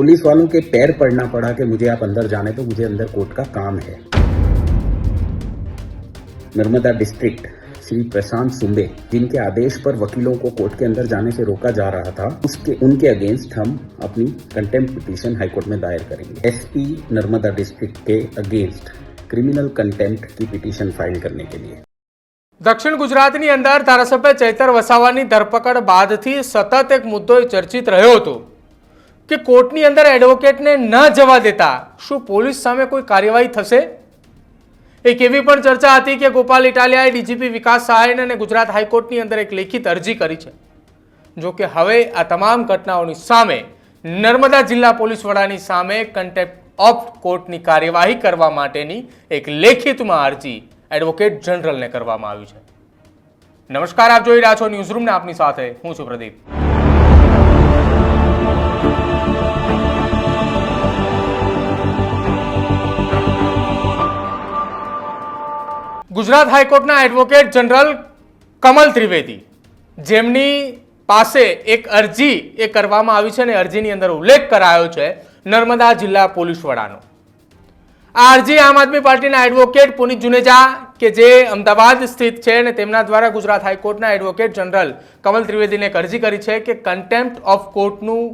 Police वालों के पैर पड़ना पड़ा कि मुझे आप अंदर जाने तो मुझे अंदर कोर्ट का काम है नर्मदा डिस्ट्रिक्ट श्री प्रशांत सुंबे जिनके आदेश पर वकीलों को कोर्ट के अंदर जाने से रोका जा रहा था उसके उनके अगेंस्ट हम अपनी कंटेम्प्ट पिटीशन हाईकोर्ट में दायर करेंगे एसपी नर्मदा डिस्ट्रिक्ट के अगेंस्ट क्रिमिनल कंटेम्प्ट की पिटीशन फाइल करने के लिए દક્ષિણ ગુજરાતની અંદર ધારાસભ્ય ચૈતર વસાવાની ધરપકડ બાદથી સતત એક મુદ્દો ચર્ચિત રહ્યો હતો કે કોર્ટની અંદર એડવોકેટને ન જવા દેતા? શું પોલીસ સામે કોઈ કાર્યવાહી થશે? એક એવી પણ ચર્ચા હતી કે ગોપાલ ઇટાલિયાએ ડીજીપી વિકાસ સહાયને અને ગુજરાત હાઈકોર્ટની અંદર એક લેખિત અરજી કરી છે. જો કે હવે આ તમામ ઘટનાઓની સામે નર્મદા જિલ્લા પોલીસ વડાની સામે કન્ટેપ્ટ ઓફ કોર્ટની કાર્યવાહી કરવા માટેની એક લેખિતમાં અરજી એડવોકેટ જનરલને કરવામાં આવી છે. નમસ્કાર, આપ જોઈ રહ્યા છો ન્યૂઝરૂમને. આપની સાથે હું છું પ્રદીપ. ગુજરાત હાઈકોર્ટના એડવોકેટ જનરલ કમલ ત્રિવેદી, જેમની પાસે એક અરજી એ કરવામાં આવી છે અને અરજીની અંદર ઉલ્લેખ કરાયો છે નર્મદા જિલ્લા પોલીસ વડાનો. આ અરજી આમ આદમી પાર્ટીના એડવોકેટ પુનિત જુનેજા કે જે અમદાવાદ સ્થિત છે અને તેમના દ્વારા ગુજરાત હાઈકોર્ટના એડવોકેટ જનરલ કમલ ત્રિવેદીને એક અરજી કરી છે કે કન્ટેમ્પ્ટ ઓફ કોર્ટનું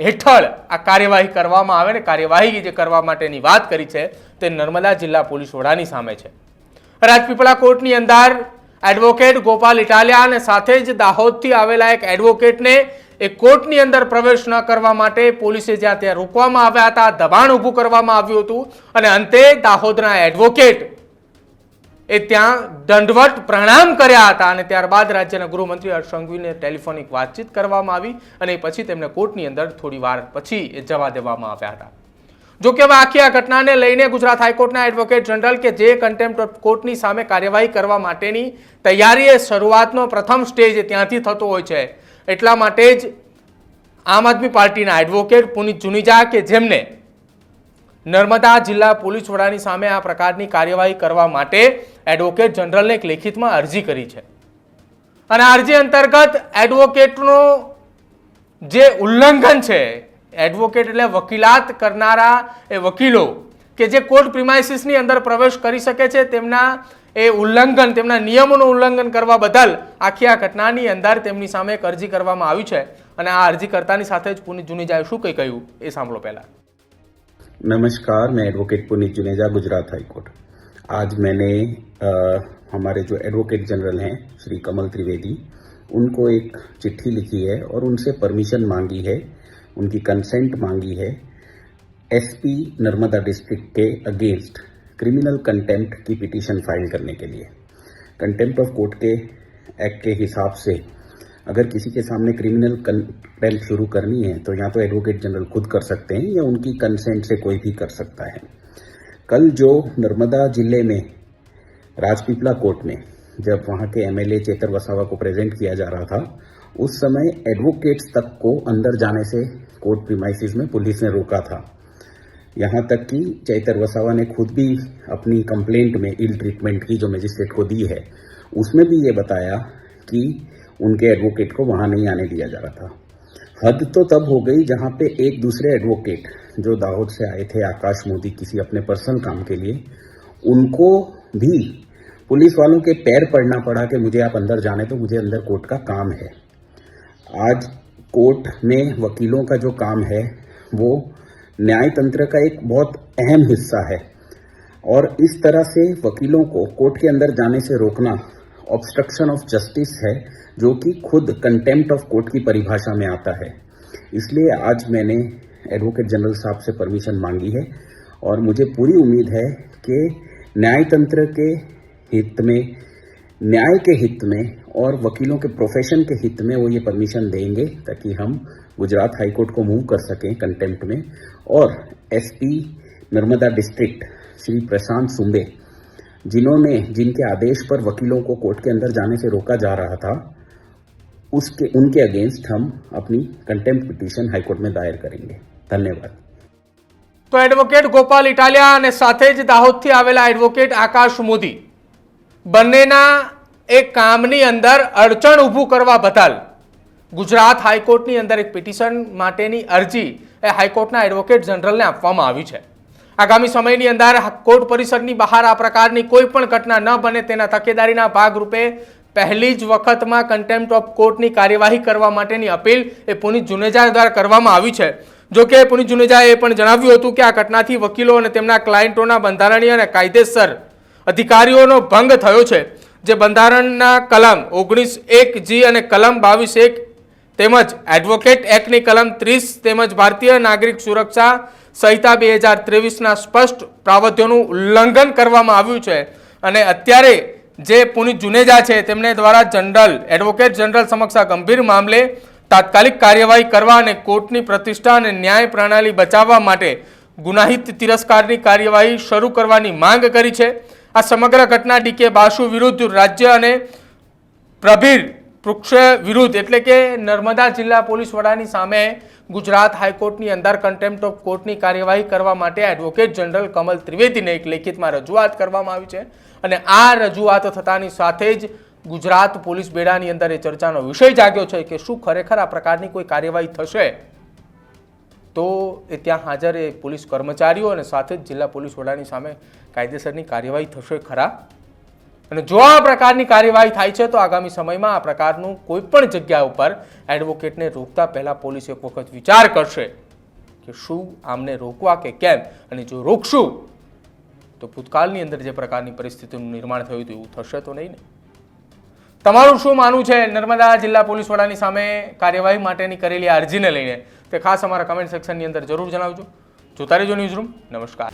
હેઠળ આ કાર્યવાહી કરવામાં આવે ને કાર્યવાહી જે કરવા માટેની વાત કરી છે તે નર્મદા જિલ્લા પોલીસ વડાની સામે છે. રાજપીપળા કોર્ટની અંદર એડવોકેટ ગોપાલ ઇટાલિયા અને સાથે જ દાહોદથી આવેલા એક એડવોકેટને એ કોર્ટની અંદર પ્રવેશ ન કરવા માટે પોલીસે જ્યાં ત્યાં રોકવામાં આવ્યા હતા, દબાણ ઊભું કરવામાં આવ્યું હતું અને અંતે દાહોદના એડવોકેટ એ ત્યાં દંડવટ પ્રણામ કર્યા હતા અને ત્યારબાદ રાજ્યના ગૃહમંત્રી હર્ષ સંઘવીને ટેલિફોનિક વાતચીત કરવામાં આવી અને પછી તેમને કોર્ટની અંદર થોડી વાર પછી જવા દેવામાં આવ્યા હતા. જો કે હવે આખી આ ઘટનાને લઈને ગુજરાત હાઈકોર્ટના એડવોકેટ જનરલ કે જે કન્ટેમ્પ્ટ ઓફ કોર્ટની સામે કાર્યવાહી કરવા માટેની તૈયારી એ શરૂઆતનો પ્રથમ સ્ટેજ ત્યાંથી થતો હોય છે. એટલા માટે જ આમ આદમી પાર્ટીના એડવોકેટ પુનિત જુનેજા કે જેમને નર્મદા જિલ્લા પોલીસ વડાની સામે આ પ્રકારની કાર્યવાહી કરવા માટે એડવોકેટ જનરલને એક લેખિતમાં અરજી કરી છે. અને અરજી અંતર્ગત એડવોકેટનો જે ઉલ્લંઘન છે એડવોકેટ એટલે વકીલાત કરનારા એ વકીલો કે જે કોર્ટ પ્રિમાઇસીસની અંદર પ્રવેશ કરી શકે છે તેમના એ ઉલ્લંઘન તેમના નિયમોનું ઉલ્લંઘન કરવા બદલ આખી આ ઘટનાની અંદર તેમની સામે એક અરજી કરવામાં આવી છે અને આ અરજીકર્તાની સાથે જ પુનિત જુનેજાએ શું કંઈ કહ્યું એ સાંભળો પહેલા नमस्कार मैं advocate Puneet Juneja Gujarat high court आज मैंने अ, हमारे जो एडवोकेट जनरल हैं श्री कमल त्रिवेदी उनको एक चिट्ठी लिखी है और उनसे परमिशन मांगी है उनकी कंसेंट मांगी है एसपी नर्मदा डिस्ट्रिक्ट के अगेंस्ट क्रिमिनल कंटेम्प्ट की पिटीशन फ़ाइल करने के लिए। कंटेम्प्ट ऑफ़ कोर्ट के एक्ट के हिसाब से अगर किसी के सामने क्रिमिनल कंटेम्प्ट शुरू करनी है तो या तो एडवोकेट जनरल खुद कर सकते हैं या उनकी कंसेंट से कोई भी कर सकता है। कल जो नर्मदा ज़िले में, राजपीपला कोर्ट में, जब वहाँ के एमएलए चेतर वसावा को प्रेजेंट किया जा रहा था उस समय एडवोकेट्स तक को अंदर जाने से कोर्ट प्रीमाइसिस में पुलिस ने रोका था। यहाँ तक कि चैतर वसावा ने खुद भी अपनी कंप्लेंट में इल ट्रीटमेंट की जो मजिस्ट्रेट को दी है, उसमें भी ये बताया कि उनके एडवोकेट को वहाँ नहीं आने दिया जा रहा था। हद तो तब हो गई जहाँ पे एक दूसरे एडवोकेट जो दाहोद से आए थे, आकाश मोदी किसी अपने पर्सनल काम के लिए, उनको भी पुलिस वालों के पैर पड़ना पड़ा कि मुझे आप अंदर जाने तो मुझे अंदर कोर्ट का काम है। आज कोर्ट में वकीलों का जो काम है, वो न्याय तंत्र का एक बहुत अहम हिस्सा है। और इस तरह से वकीलों को कोर्ट के अंदर जाने से रोकना ऑब्स्ट्रक्शन ऑफ़ जस्टिस है, जो कि खुद कंटेम्प्ट ऑफ़ कोर्ट की परिभाषा में आता है। इसलिए आज मैंने एडवोकेट जनरल साहब से परमिशन मांगी है और मुझे पूरी उम्मीद है कि न्याय तंत्र के हित में न्याय के हित में और वकीलों के प्रोफेशन के हित में वो ये परमिशन देंगे ताकि हम गुजरात हाई कोर्ट को मूव कर सकें कंटेम्प्ट में और एसपी नर्मदा डिस्ट्रिक्ट श्री प्रशांत सुंबे जिन्होंने जिनके आदेश पर वकीलों को कोर्ट के अंदर जाने से रोका जा रहा था उसके उनके अगेंस्ट हम अपनी कंटेम्प्ट पिटीशन हाईकोर्ट में दायर करेंगे धन्यवाद તો એડવોકેટ ગોપાલ ઇટાલિયા અને સાથે જ દાહોદથી આવેલા એડવોકેટ આકાશ મોદી બંનેના એક કામની અંદર અડચણ ઊભું કરવા બદલ ગુજરાત હાઈકોર્ટની અંદર એક પિટિશન માટેની અરજી એ હાઈકોર્ટના એડવોકેટ જનરલને આપવામાં આવી છે. આગામી સમયની અંદર કોર્ટ પરિસરની બહાર આ પ્રકારની કોઈ પણ ઘટના ન બને તેના તકેદારીના ભાગરૂપે પહેલી જ વખતમાં કન્ટેમ્પ્ટ ઓફ કોર્ટની કાર્યવાહી કરવા માટેની અપીલ એ પુનિત જુનેજા દ્વારા કરવામાં આવી છે. જો કે પુનિત જુનેજાએ એ પણ જણાવ્યું હતું કે આ ઘટનાથી વકીલો અને તેમના ક્લાયન્ટોના બંધારણીય અને કાયદેસર અધિકારીઓનો ભંગ થયો છે. જે બંધારણના કલમ ઓગણીસ એક જી અને કલમ બાવીસ એક તેમજ એડવોકેટ એક્ટની કલમ ત્રીસ તેમજ ભારતીય નાગરિક સુરક્ષા સંહિતા બે હજાર ત્રેવીસના સ્પષ્ટ પ્રાવધ્યોનું ઉલ્લંઘન કરવામાં આવ્યું છે. અને અત્યારે જે પુનિત જુનેજા છે તેમને દ્વારા જનરલ, એડવોકેટ જનરલ સમક્ષ ગંભીર મામલે તાત્કાલિક કાર્યવાહી કરવા અને કોર્ટની પ્રતિષ્ઠા અને ન્યાય પ્રણાલી બચાવવા માટે ગુનાહિત તિરસ્કારની કાર્યવાહી શરૂ કરવાની માંગ કરી છે. આ સમગ્ર ઘટના ડીકે બાસુ વિરુદ્ધ રાજ્ય અને પ્રભીર પૃક્ષ વિરુદ્ધ એટલે કે નર્મદા જિલ્લા પોલીસ વડાની સામે ગુજરાત હાઈકોર્ટની અંદર કન્ટેમ્પ્ટ ઓફ કોર્ટની કાર્યવાહી કરવા માટે એડવોકેટ જનરલ કમલ ત્રિવેદીને એક લેખિતમાં રજૂઆત કરવામાં આવી છે. અને આ રજૂઆત થતાની સાથે જ ગુજરાત પોલીસ બેડાની અંદર એ ચર્ચાનો વિષય જાગ્યો છે કે શું ખરેખર આ પ્રકારની કોઈ કાર્યવાહી થશે? તો એ ત્યાં હાજર એ પોલીસ કર્મચારીઓ અને સાથે જ જિલ્લા પોલીસ વડાની સામે કાયદેસરની કાર્યવાહી થશે ખરા? અને જો આ પ્રકારની કાર્યવાહી થાય છે, તો આગામી સમયમાં આ પ્રકારનું કોઈ પણ જગ્યા ઉપર એડવોકેટને રોકતા પહેલાં પોલીસ એક વખત વિચાર કરશે કે શું આમને રોકવા કે કેમ? અને જો રોકશું, તો ભૂતકાળની અંદર જે પ્રકારની પરિસ્થિતિનું નિર્માણ થયું હતું, એવું થશે તો નહીં ને? તમારું શું માનવું છે? નર્મદા જિલ્લા પોલીસ વડાની સામે કાર્યવાહી માટેની કરેલી અરજીને લઈને તે ખાસ અમારા કમેન્ટ સેક્શનની અંદર જરૂર જણાવજો. જોતા રહેજો ન્યૂઝ રૂમ નમસ્કાર.